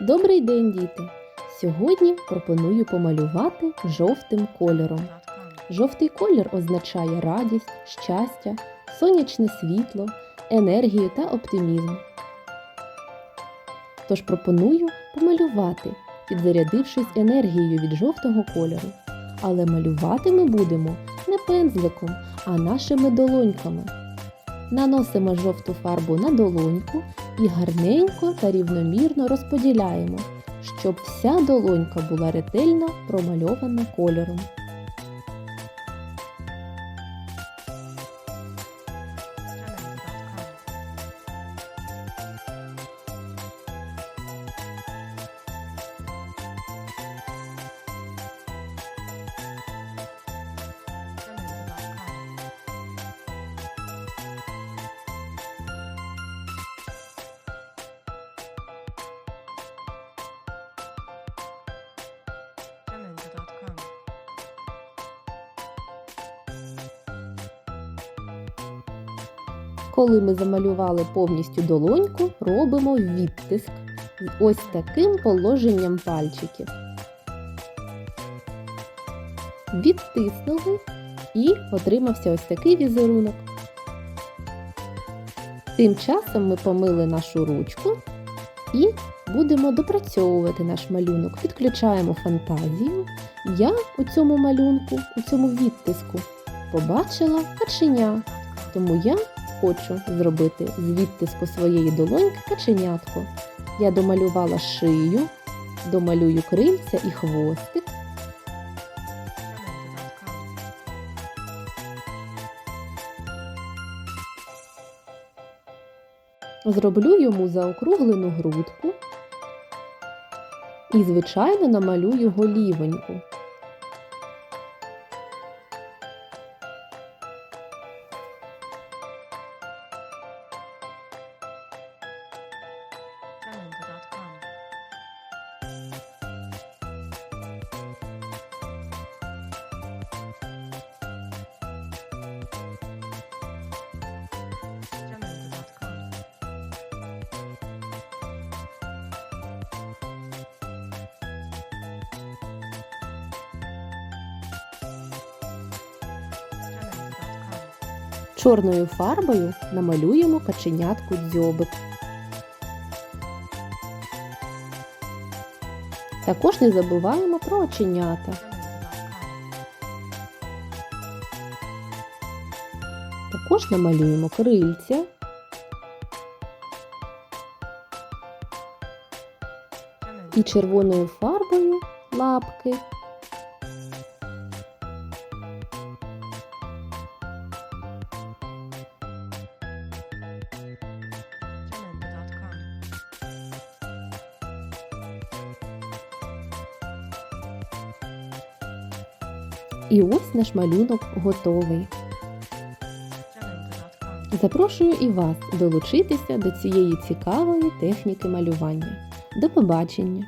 Добрий день, діти! Сьогодні пропоную помалювати жовтим кольором. Жовтий колір означає радість, щастя, сонячне світло, енергію та оптимізм. Тож пропоную помалювати, підзарядившись енергією від жовтого кольору. Але малювати ми будемо не пензликом, а нашими долоньками. Наносимо жовту фарбу на долоньку і гарненько та рівномірно розподіляємо, щоб вся долонька була ретельно промальована кольором. Коли ми замалювали повністю долоньку, робимо відтиск з ось таким положенням пальчиків. Відтиснули і отримався ось такий візерунок. Тим часом ми помили нашу ручку і будемо допрацьовувати наш малюнок. Підключаємо фантазію. Я у цьому малюнку, у цьому відтиску побачила каченя, тому я хочу зробити з відтиску своєї долоньки каченятко. Я домалювала шию, домалюю крильця і хвостик. Зроблю йому заокруглену грудку і, звичайно, намалюю голівоньку. Challenge.com. Чорною фарбою намалюємо каченятку дзьобик. Також не забуваємо про оченята. Також намалюємо крильця. І червоною фарбою лапки. І ось наш малюнок готовий. Запрошую і вас долучитися до цієї цікавої техніки малювання. До побачення!